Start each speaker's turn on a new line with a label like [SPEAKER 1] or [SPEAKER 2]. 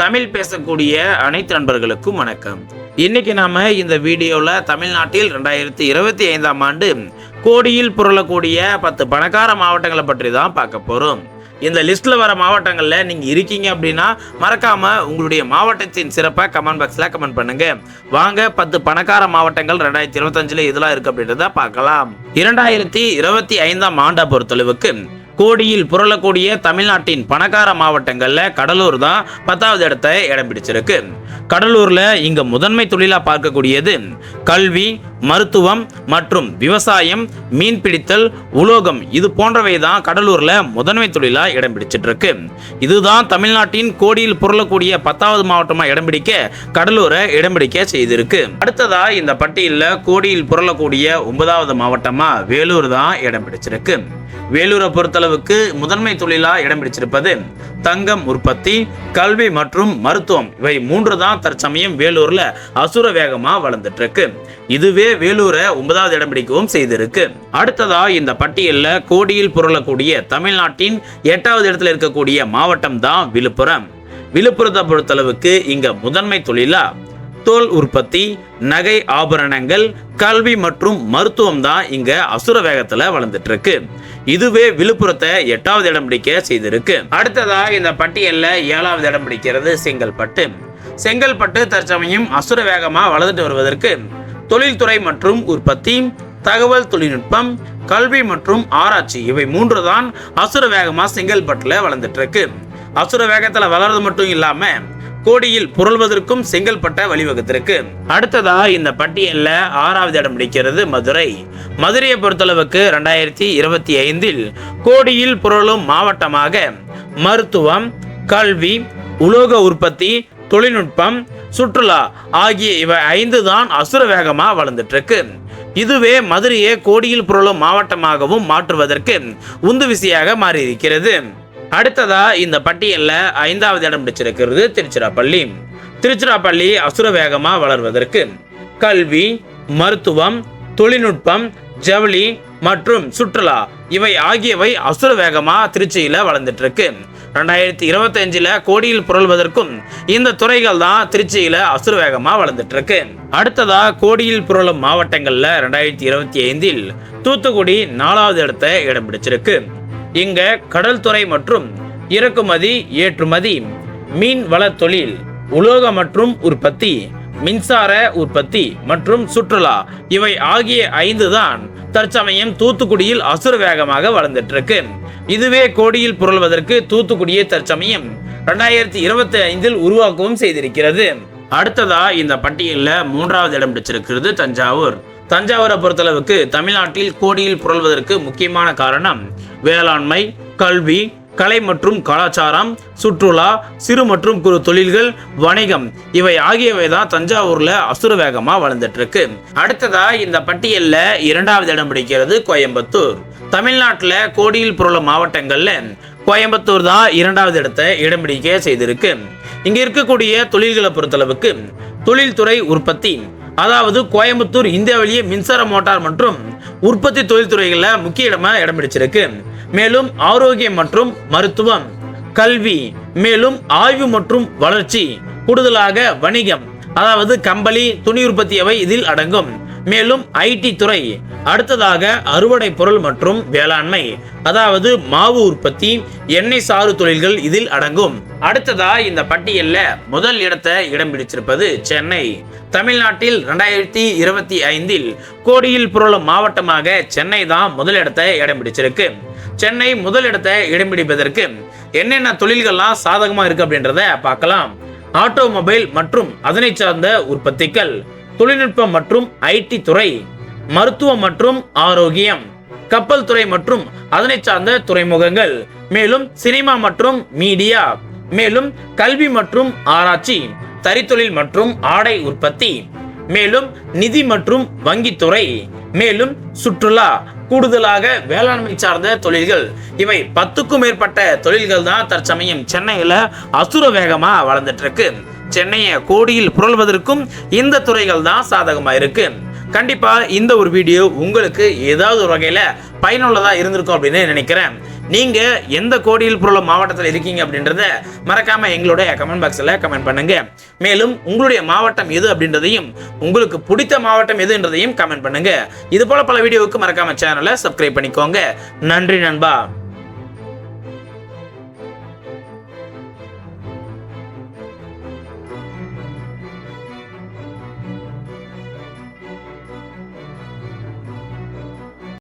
[SPEAKER 1] தமிழ் பேசக்கூடிய அனைத்து நண்பர்களுக்கும் வணக்கம். இன்னைக்கு நாம இந்த வீடியோவில் தமிழ்நாட்டில் ரெண்டாயிரத்தி இருபத்தி ஐந்தாம் ஆண்டு கோடியில் புரளக்கூடிய பத்து பணக்கார மாவட்டங்களை பற்றி தான் பார்க்க போறோம். இந்த லிஸ்ட்ல வர மாவட்டங்கள்ல நீங்க இருக்கீங்க அப்படின்னா மறக்காம உங்களுடைய மாவட்டத்தின் சிறப்பாக கமெண்ட் பாக்ஸ்ல கமெண்ட் பண்ணுங்க. வாங்க பத்து பணக்கார மாவட்டங்கள் ரெண்டாயிரத்தி இருபத்தஞ்சுல இதெல்லாம் இருக்கு அப்படின்றத பார்க்கலாம். இரண்டாயிரத்தி இருபத்தி ஐந்தாம் ஆண்டை பொறுத்தளவுக்கு கோடியில் புரளக்கூடிய தமிழ்நாட்டின் பணக்கார மாவட்டங்கள்ல கடலூர் தான் பத்தாவது இடத்தை இடம் பிடிச்சிருக்கு. கடலூர்ல இங்க முதன்மை தொழிலா பார்க்கக்கூடியது கல்வி மருத்துவம் மற்றும் விவசாயம் மீன் பிடித்தல் உலோகம் இது போன்றவை தான் கடலூர்ல முதன்மை தொழிலா இடம் பிடிச்சிட்டு இருக்கு இதுதான் தமிழ்நாட்டின் கோடியில் புரளக்கூடிய பத்தாவது மாவட்டமா இடம் பிடிக்க கடலூரை இடம் பிடிக்க செய்திருக்கு. அடுத்ததா இந்த பட்டியலில் கோடியில் புரளக்கூடிய ஒன்பதாவது மாவட்டமா வேலூர் தான் இடம் பிடிச்சிருக்கு. வேலூரை அளவுக்கு முதன்மை தொழிலாக இடம் பிடிச்சிருப்பது தங்கம் உற்பத்தி கல்வி மற்றும் மருத்துவம். இவை மூன்று தான் தற்சமயம் வேலூர்ல அசுர வேகமா வளர்ந்துட்டு இருக்கு இதுவே வேலூரை ஒன்பதாவது இடம் பிடிக்கவும் செய்திருக்கு. அடுத்ததா இந்த பட்டியல்ல கோடியில் புரளக்கூடிய தமிழ்நாட்டின் எட்டாவது இடத்துல இருக்கக்கூடிய மாவட்டம் தான் விழுப்புரம். விழுப்புரத்தை பொறுத்தளவுக்கு இங்க முதன்மை தொழிலா. தோல் உற்பத்தி நகை ஆபரணங்கள் கல்வி மற்றும் மருத்துவம் தான் இங்க அசுர வேகத்துல வளர்ந்துட்டு இருக்கு இதுவே விழுப்புரத்தை எட்டாவது இடம் பிடிக்க செய்திருக்கு. அடுத்ததா இந்த பட்டியல்ல ஏழாவது இடம் பிடிக்கிறது செங்கல்பட்டு. செங்கல்பட்டு தற்சமயம் அசுர வேகமா வளர்ந்துட்டு வருவதற்கு தொழில்துறை மற்றும் உற்பத்தி தகவல் தொழில்நுட்பம் கல்வி மற்றும் ஆராய்ச்சி இவை மூன்று தான் அசுர வேகமா செங்கல்பட்டுல வளர்ந்துட்டு இருக்கு அசுர வேகத்துல வளர்றது மட்டும் இல்லாமல் கோடியில் புரள்வதற்கும் செங்கல்பட்ட வழிவகுத்திருக்கு. அடுத்ததா இந்த பட்டியல்ல ஆறாவது இடம் பிடிக்கிறது மதுரை. மதுரையை பொறுத்தளவுக்கு ரெண்டாயிரத்தி இருபத்தி ஐந்தில் கோடியில் புரளும் மாவட்டமாக மருத்துவம் கல்வி உலோக உற்பத்தி தொழில்நுட்பம் சுற்றுலா ஆகிய இவை ஐந்து தான் அசுர வேகமா வளர்ந்துட்டு இருக்கு இதுவே மதுரையை கோடியில் புரளும் மாவட்டமாகவும் மாற்றுவதற்கு உந்து விசையாக மாறியிருக்கிறது. அடுத்ததா இந்த பட்டியல்ல ஐந்தாவது இடம் பிடிச்சிருக்கிறது திருச்சிராப்பள்ளி. திருச்சிராப்பள்ளி அசுர வேகமா வளர்வதற்கு கல்வி மருத்துவம் தொழில்நுட்பம் ஜவுளி மற்றும் சுற்றுலா இவை ஆகியவை அசுர வேகமா திருச்சியில வளர்ந்துட்டு இருக்கு ரெண்டாயிரத்தி இருபத்தஞ்சில் கோடியில் புரள்வதற்கும் இந்த துறைகள் தான் திருச்சியில் அசுர வேகமா வளர்ந்துட்டு இருக்கு அடுத்ததா கோடியில் புரளும் மாவட்டங்களில் ரெண்டாயிரத்தி இருபத்தி ஐந்தில் தூத்துக்குடி நாலாவது இடத்தை இடம் பிடிச்சிருக்கு. இங்க கடல் துறை மற்றும் இறக்குமதி ஏற்றுமதி மீன் வள தொழில் உலோக மற்றும் உற்பத்தி மின்சார உற்பத்தி மற்றும் சுற்றுலா இவை ஆகிய ஐந்து தான் தற்சமயம் தூத்துக்குடியில் அசுர வேகமாக வளர்ந்துட்டு இருக்கு இதுவே கோடியில் புரள்வதற்கு தூத்துக்குடியை தற்சமயம் ரெண்டாயிரத்தி இருபத்தி ஐந்தில் உருவாக்கவும் செய்திருக்கிறது. அடுத்ததா இந்த பட்டியலில் மூன்றாவது இடம் பிடிச்சிருக்கிறது தஞ்சாவூர். தஞ்சாவூரை பொறுத்தளவுக்கு தமிழ்நாட்டில் கோடியில் புரள்வதற்கு முக்கியமான காரணம் வேளாண்மை கல்வி கலை மற்றும் கலாச்சாரம் சுற்றுலா சிறு மற்றும் குறு தொழில்கள் வணிகம் இவை ஆகியவை தான் தஞ்சாவூர்ல அசுர வேகமா வளர்ந்துட்டு இருக்கு அடுத்ததா இந்த பட்டியல்ல இரண்டாவது இடம் பிடிக்கிறது கோயம்புத்தூர். தமிழ்நாட்டில் கோடியில் புரளும் மாவட்டங்கள்ல கோயம்புத்தூர் தான் இரண்டாவது இடத்தை இடம் பிடிக்க செய்திருக்கு. இங்க இருக்கக்கூடிய தொழில்களை பொறுத்தளவுக்கு தொழில்துறை உற்பத்தி அதாவது கோயம்புத்தூர் இந்தியாவிலேயே மின்சார மோட்டார் மற்றும் உற்பத்தி தொழில்துறைகளில் முக்கிய இடமா இடம் பிடிச்சிருக்கு. மேலும் ஆரோக்கியம் மற்றும் மருத்துவம். கல்வி மேலும் ஆய்வு மற்றும் வளர்ச்சி கூடுதலாக வணிகம் அதாவது கம்பளி துணி உற்பத்தியவை இதில் அடங்கும். மேலும் ஐடி துறை அடுத்ததாக அறுவடை பொருள் மற்றும் வேளாண்மை அதாவது மாவு உற்பத்தி எண்ணெய் சாறு தொழில்கள் இதில் அடங்கும். அடுத்ததா இந்த பட்டியல்ல முதல் இடத்தை இடம் பிடிச்சிருப்பது சென்னை. தமிழ்நாட்டில் ரெண்டாயிரத்தி இருபத்தி ஐந்தில் கோடியில் புரளும் மாவட்டமாக சென்னை தான் முதல் இடத்தை இடம் பிடிச்சிருக்கு. சென்னை முதலிடத்தை இடம் பிடிப்பதற்கு என்னென்ன தொழில்கள்லாம் சாதகமாக இருக்கு அப்படின்றத பார்க்கலாம். ஆட்டோமொபைல் மற்றும் அதனை சார்ந்த உற்பத்திகள் தொழில்நுட்பம் மற்றும் ஐடி துறை மருத்துவம் மற்றும் ஆரோக்கியம் கப்பல் துறை மற்றும் அதனை சார்ந்த துறைமுகங்கள் மேலும் சினிமா மற்றும் மீடியா மேலும் கல்வி மற்றும் ஆராய்ச்சி தறித்தொழில் மற்றும் ஆடை உற்பத்தி மேலும் நிதி மற்றும் வங்கித்துறை மேலும் சுற்றுலா கூடுதலாக வேளாண்மை சார்ந்த தொழில்கள். இவை பத்துக்கும் மேற்பட்ட தொழில்கள் தான் தற்சமயம் சென்னையில அசுர வேகமா வளர்ந்துட்டு இருக்கு சென்னையை கோடியில் புரள்வதற்கும் இந்த துறைகள் தான் சாதகமா இருக்கு. கண்டிப்பா இந்த ஒரு வீடியோ உங்களுக்கு ஏதாவது ஒரு வகையில பயனுள்ளதா இருந்திருக்கும் அப்படின்னு நினைக்கிறேன். நீங்க எந்த கோடியில் புரள மாவட்டத்தில் இருக்கீங்க அப்படின்றத மறக்காம எங்களுடைய கமெண்ட் பாக்ஸில் கமெண்ட் பண்ணுங்க. மேலும் உங்களுடைய மாவட்டம் எது அப்படின்றதையும் உங்களுக்கு பிடித்த மாவட்டம் எதுன்றதையும் கமெண்ட் பண்ணுங்க. இது போல பல வீடியோவுக்கு மறக்காம சேனலை சப்ஸ்கிரைப் பண்ணிக்கோங்க. நன்றி நண்பா.